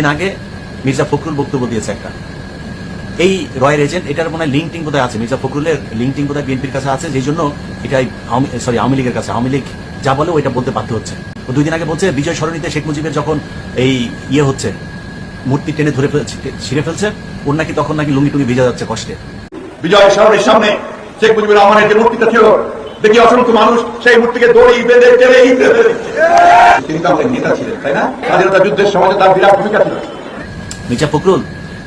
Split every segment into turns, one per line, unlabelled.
দিন আগে মির্জা ফখরুল বক্তব্য দিয়েছে একটা। এই রয়ের এজেন্ট, এটার মনে হয় লিঙ্কটিং বোধহয় আছে। মির্জা ফখরুলের লিঙ্কটিং বোধহয় বিএনপির কাছে আছে, যেই জন্য এটাই সরি, আওয়ামী লীগের কাছে। আওয়ামী লীগ যা বলে ওইটা বলতে বাধ্য হচ্ছে। দুই দিন আগে বলছে, বিজয় সরণিতে শেখ মুজিবের যখন এই ইয়ে হচ্ছে, মূর্তি টেনে ধরে ছিঁড়ে ফেলছে, ওর নাকি তখন নাকি লুঙ্গি টুঙ্গি ভিজা যাচ্ছে কষ্টে।
বিজয় শহরের সামনে শেখ মুজিবুর রহমানের যে মূর্তিটা ছিল দেখি অসংখ্য মানুষ সেই মূর্তিকে দড়ি বেঁধে টেনে তিনি তো আমাদের নেতা ছিলেন, তাই না? স্বাধীনতা যুদ্ধের সময় তার বিরাট ভূমিকা ছিল।
মির্জা ফখরুল,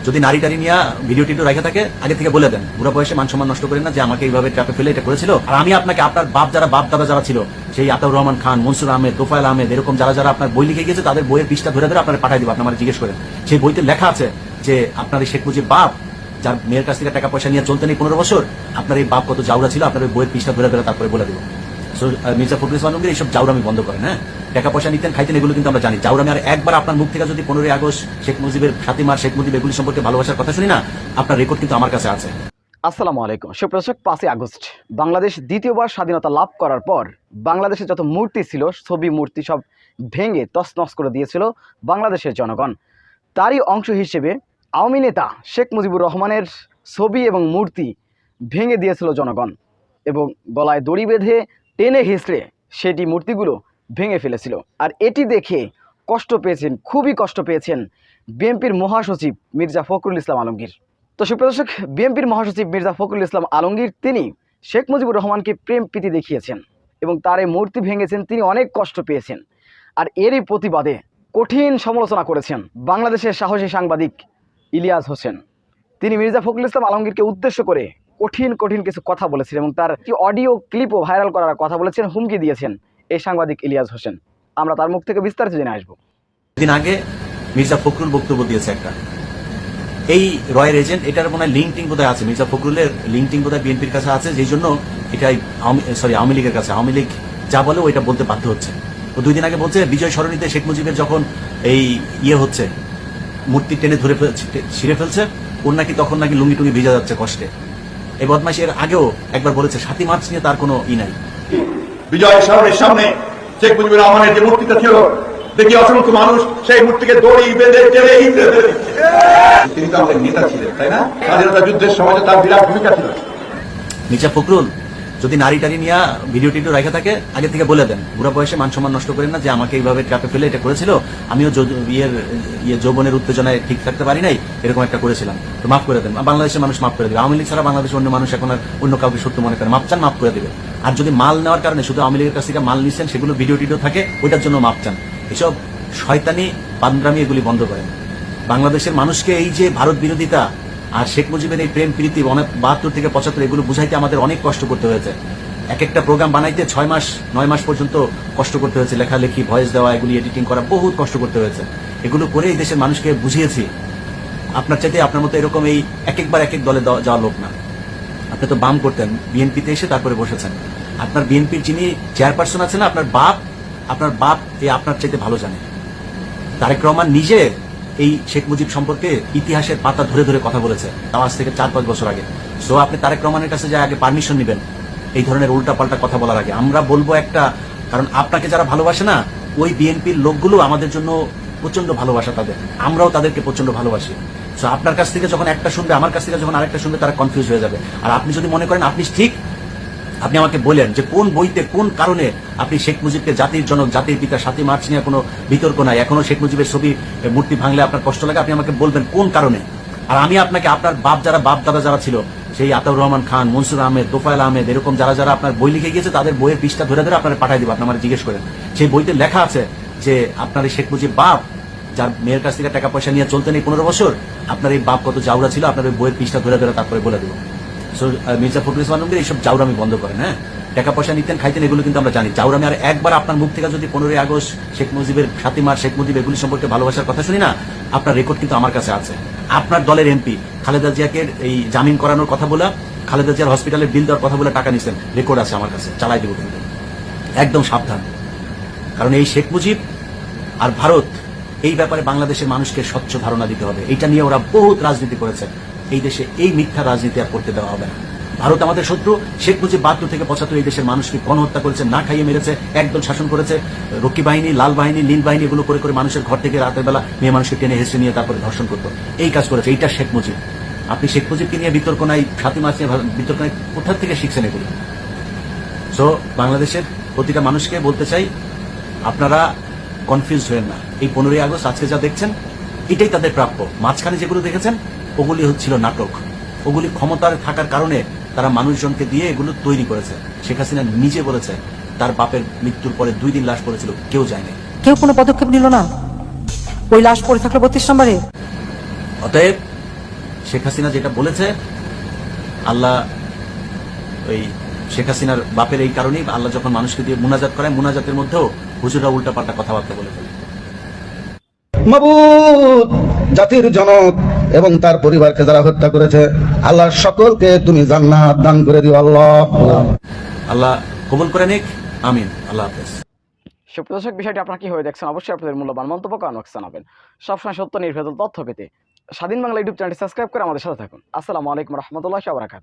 যদি নারী টারি নিয়ে ভিডিও টিডিও রেখে থাকে, আগে থেকে বলে দেন। বুড়া বয়সে মান সম্মান নষ্ট করেন না যে আমাকে এইভাবে ট্রাপে ফেলে এটা করেছিল। আর আমি আপনাকে, আপনার বাপ যারা, বাপ দাদা যারা ছিল, সেই আতাউর রহমান খান, মনসুর আহমেদ, তোফায়েল আহমেদ, এরকম যারা যারা আপনার বই লিখে গিয়েছে, তাদের বইয়ের পৃষ্ঠা ধরে ধরে আপনার পাঠাই দিব, আপনার জিজ্ঞেস করেন। সেই বইতে লেখা আছে যে আপনার শেখ মুজিব বাপ যার মেয়ের কাছ থেকে টাকা পয়সা নিয়ে চলতেন এই পনেরো বছর আপনার এই বাপ কত জাউরা ছিল আপনার ওই বইয়ের পৃষ্ঠা ধরে ধরে তারপরে বলে দিব। আহ, মির্জা ফখরুল ইসলাম আলমগীর এইসব জাউরামি বন্ধ করেন হ্যাঁ? টাকা পয়সা নিতেন খাইতেন এগুলো কিন্তু আমরা জানি। জাউরামি আর একবার আপনার মুখ থেকে যদি পনেরোই আগস্ট শেখ মুজিবের সাতিমার শেখ মুজিব এগুলি সম্পর্কে ভালোবাসার কথা শুনি না আপনার রেকর্ড কিন্তু আমার কাছে আছে।
আসসালামু আলাইকুম। সুপ্রদর্শক পাঁচই আগস্ট। বাংলাদেশ দ্বিতীয়বার স্বাধীনতা লাভ করার পর বাংলাদেশে যত মূর্তি ছিল ছবি মূর্তি সব ভেঙে তছনছ করে দিয়েছিল বাংলাদেশের জনগণ। তারই অংশ হিসেবে আওয়ামী নেতা শেখ মুজিবুর রহমানের ছবি এবং মূর্তি ভেঙে দিয়েছিল জনগণ এবং গলায় দড়ি বেঁধে টেনে হিঁচড়ে সেটি মূর্তিগুলো ভেঙে ফেলেছিল। আর এটি দেখে কষ্ট পেয়েছেন, খুবই কষ্ট পেয়েছেন বিএনপির মহাসচিব মির্জা ফখরুল ইসলাম আলমগীর। তো সুপ্রদর্শক বিএনপির মহাসচিব মির্জা ফখরুল ইসলাম আলমগীর, তিনি শেখ মুজিবুর রহমানকে প্রেম প্রীতি দেখিয়েছেন এবং তার এই মূর্তি ভেঙেছেন, তিনি অনেক কষ্ট পেয়েছেন। আর এরই প্রতিবাদে কঠিন সমালোচনা করেছেন বাংলাদেশের সাহসী সাংবাদিক ইলিয়াস হোসেন। তিনি মির্জা ফখরুল ইসলাম আলমগীরকে উদ্দেশ্য করে কঠিন কঠিন কিছু কথা বলেছেন এবং তার কি অডিও ক্লিপও ভাইরাল করার কথা বলেছেন, হুমকি দিয়েছেন এই সাংবাদিক ইলিয়াস হোসেন। আমরা তার মুখ থেকে বিস্তারিত জেনে আসব।
দিন আগে মির্জা ফখরুল বক্তব্য দিয়েছে একটা। এই রয়ের এজেন্ট, এটার মনে হয় লিঙ্কটিং বোধহয় আছে। মির্জা ফখরুলের লিঙ্কটিং বোধহয় বিএনপির কাছে আছে, যেই জন্য এটাই সরি, আওয়ামী লীগের কাছে, আওয়ামী লীগ যা বলে ওইটা বলতে বাধ্য হচ্ছে। ও দুই দিন আগে বলছে, বিজয় সরণিতে শেখ মুজিবের যখন এই ইয়ে হচ্ছে মূর্তি টেনে ধরে ছিঁড়ে ফেলছে ওর নাকি তখন নাকি লুঙ্গি টুঙ্গি ভিজা যাচ্ছে কষ্টে। এই বদমাইশ এর আগেও একবার বলেছে সাতই মার্চ নিয়ে তার কোনো ই নাই।
বিজয় শহরের সামনে শেখ মুজিবুর রহমানের যে মূর্তিটা ছিল দেখি অসংখ্য মানুষ সেই মূর্তিকে দড়ি বেঁধে টেনে তিনি তো আমাদের নেতা ছিলেন তাই না? স্বাধীনতা যুদ্ধের সময় তার বিরাট ভূমিকা ছিল।
মির্জা ফখরুল যদি নারী টারি নিয়ে ভিডিও টিডিও রেখে থাকে, আগে থেকে বলে দেন। বুড়া বয়সে মান সম্মান নষ্ট করেন না, যে আমাকে এইভাবে ট্রাপে ফেলে এটা করেছিল। আমিও ইয়ের ইয়ে যৌবনের উত্তেজনায় ঠিক থাকতে পারি নাই, এরকম একটা করেছিলাম। তো মাফ করে দেন। বাংলাদেশের মানুষ মাফ করে দেবে। আওয়ামী লীগ ছাড়া বাংলাদেশের অন্য মানুষ এখন আর অন্য কাউকে সত্য মনে করে মাপ চান, মাফ করে দেবে। আর যদি মাল নেওয়ার কারণে শুধু আওয়ামী লীগের কাছ থেকে মাল নিচ্ছেন, সেগুলো ভিডিও টিডিও থাকে, ওইটার জন্য মাপ চান। এসব শয়তানি পান্দ্রামি এগুলি বন্ধ করেন। বাংলাদেশের মানুষকে এই যে ভারত বিরোধিতা আর শেখ মুজিবের এই প্রেম, প্রীতি, অনেক বাহাত্তর থেকে পঁচাত্তর, এগুলো বুঝাইতে আমাদের অনেক কষ্ট করতে হয়েছে। এক একটা প্রোগ্রাম বানাইতে ছয় মাস, নয় মাস পর্যন্ত কষ্ট করতে হয়েছে। লেখালেখি, ভয়েস দেওয়া, এগুলি এডিটিং করা বহুত কষ্ট করতে হয়েছে। এগুলো করে এই দেশের মানুষকে বুঝিয়েছি। আপনার চাইতে আপনার মতো এরকম এই এক একবার এক এক দলে যাওয়া লোক না। আপনি তো বাম করতেন, বিএনপিতে এসে তারপরে বসেছেন। আপনার বিএনপির যিনি চেয়ারপারসন আছেন আপনার বাপ আপনার বাপ এই আপনার চাইতে ভালো জানে। তারেক রহমান নিজে এই শেখ মুজিব সম্পর্কে ইতিহাসের পাতা ধরে ধরে কথা বলেছে, তাও আজ থেকে চার পাঁচ বছর আগে। সো আপনি তারেক রহমানের কাছে যে আগে পারমিশন নেবেন, এই ধরনের উল্টা পাল্টা কথা বলার আগে। আমরা বলব একটা, কারণ আপনাকে যারা ভালোবাসে না, ওই বিএনপির লোকগুলো আমাদের জন্য প্রচণ্ড ভালোবাসা তাদের। আমরাও তাদেরকে প্রচণ্ড ভালোবাসি। সো আপনার কাছ থেকে যখন একটা শুনবে, আমার কাছ থেকে যখন আরেকটা শুনবে, তারা কনফিউজ হয়ে যাবে। আর আপনি যদি মনে করেন আপনি ঠিক আপনি আমাকে বলেন যে কোন বইতে কোন কারণে আপনি শেখ মুজিবকে জাতির জনক, জাতির পিতা সাতই মার্চ নিয়ে কোনো বিতর্ক নাই? এখনও শেখ মুজিবের ছবি মূর্তি ভাঙলে আপনার কষ্ট লাগে? আপনি আমাকে বলবেন কোন কারণে? আর আমি আপনাকে, আপনার বাপ যারা, বাপ দাদা যারা ছিল, সেই আতাউর রহমান খান, মনসুর আহমেদ, তোফায়েল আহমেদ, এরকম যারা যারা আপনার বই লিখে গিয়েছে, তাদের বইয়ের পৃষ্ঠা ধরে ধরে আপনার পাঠাই দিব আপনি আমার জিজ্ঞেস করেন। সেই বইতে লেখা আছে যে, আপনার এই শেখ মুজিব বাপ, যার মেয়ের কাছ থেকে টাকা পয়সা নিয়ে চলতেন এই পনেরো বছর, আপনার এই বাপ কত জাউরা ছিল, আপনার ওই বইয়ের পৃষ্ঠা ধরে ধরে তারপরে বলে দেবো। সো মির্জা ফখরুল ইসলাম আলমগীর এইসব জাউরামি বন্ধ করেন হ্যাঁ? টাকা পয়সা নিতেন, খাইতেন, এগুলো কিন্তু আমরা জানি। জাউরামি আর একবার আপনার মুখ থেকে যদি পনেরোই আগস্ট শেখ মুজিবের সাতিমার শেখ মুজিব এগুলি সম্পর্কে ভালোবাসার কথা শুনি না, আপনার রেকর্ড কিন্তু আমার কাছে আছে। আপনার দলের এমপি খালেদা জিয়াকে এই জামিন করানোর কথা বলে, খালেদা জিয়ার হসপিটালের বিল দেওয়ার কথা বলে টাকা নিছেন রেকর্ড আছে আমার কাছে, চালাই দেবো কিন্তু। একদম সাবধান। কারণ এই শেখ মুজিব আর ভারত, এই ব্যাপারে বাংলাদেশের মানুষকে স্বচ্ছ ধারণা দিতে হবে। এটা নিয়ে ওরা বহুত রাজনীতি করেছে। এই দেশে এই মিথ্যা রাজনীতি আর করতে দেওয়া হবে না। ভারত আমাদের শত্রু শেখ মুজিব বাহাত্তর থেকে পঁচাত্তর এই দেশের মানুষকে গণহত্যা করেছে, না খাইয়ে মেরেছে, একদল শাসন করেছে, রক্ষী বাহিনী, লাল বাহিনী, নীল বাহিনী, এগুলো করে করে মানুষের ঘর থেকে রাতের বেলা মেয়ে মানুষকে টেনে হেসে নিয়ে তারপরে ধর্ষণ করতো। এই কাজ করেছে, এইটা শেখ মুজিব। আপনি শেখ মুজিবকে নিয়ে বিতর্ক নাই সাথী মাছ নিয়ে বিতর্ক নাই কোথা থেকে শিখছেন এগুলো? সো বাংলাদেশের প্রতিটা মানুষকে বলতে চাই, আপনারা কনফিউজ হয়েন না। এই পনেরোই আগস্ট, আজকে যা দেখছেন, এটাই তাদের প্রাপ্য। মাঝখানে যেগুলো দেখেছেন ওগুলি হচ্ছিল নাটক। ওগুলি ক্ষমতার থাকার কারণে তারা মানুষজনকে দিয়ে এগুলো তৈরি করেছে। শেখ হাসিনা নিজে বলেছে তার বাপের মৃত্যুর পরে দুই দিন লাশ পড়েছিল কেউ যায়নি।
কেউ কোনো পদক্ষেপ নিল না? ওই লাশ পড়ে থাকল বত্রিশ নম্বরে।
অতএব শেখ হাসিনা যেটা বলেছে আল্লাহ ওই শেখ হাসিনার বাপের এই কারণেই আল্লাহ যখন মানুষকে দিয়ে মুনাজাত করায় মুনাজাতের মধ্যেও হুজুরা উল্টাপাল্টা কথাবার্তা বলে ফেলে।
মাবুদ জাতির জনক। এবং তার পরিবারকে যারা হত্যা করেছে আল্লাহ সকলকে তুমি জান্নাত দান করে দিও আল্লাহ।
আল্লাহ কবুল করে নিক আমিন। আল্লাহ হাফেজ।
সুপ্রদর্শক বিষয়টি আপনারা কীভাবে দেখছেন? অবশ্যই আপনাদের মূল্যবান মন্তব্য কমেন্ট জানাবেন। সবসময় সত্য নির্ভেজাল তথ্য পেতে স্বাধীন বাংলা ইউটিউব চ্যানেলটি সাবস্ক্রাইব করে আমাদের সাথে থাকুন। আসসালামু আলাইকুম রহমতুল্লাহ বারাকাতু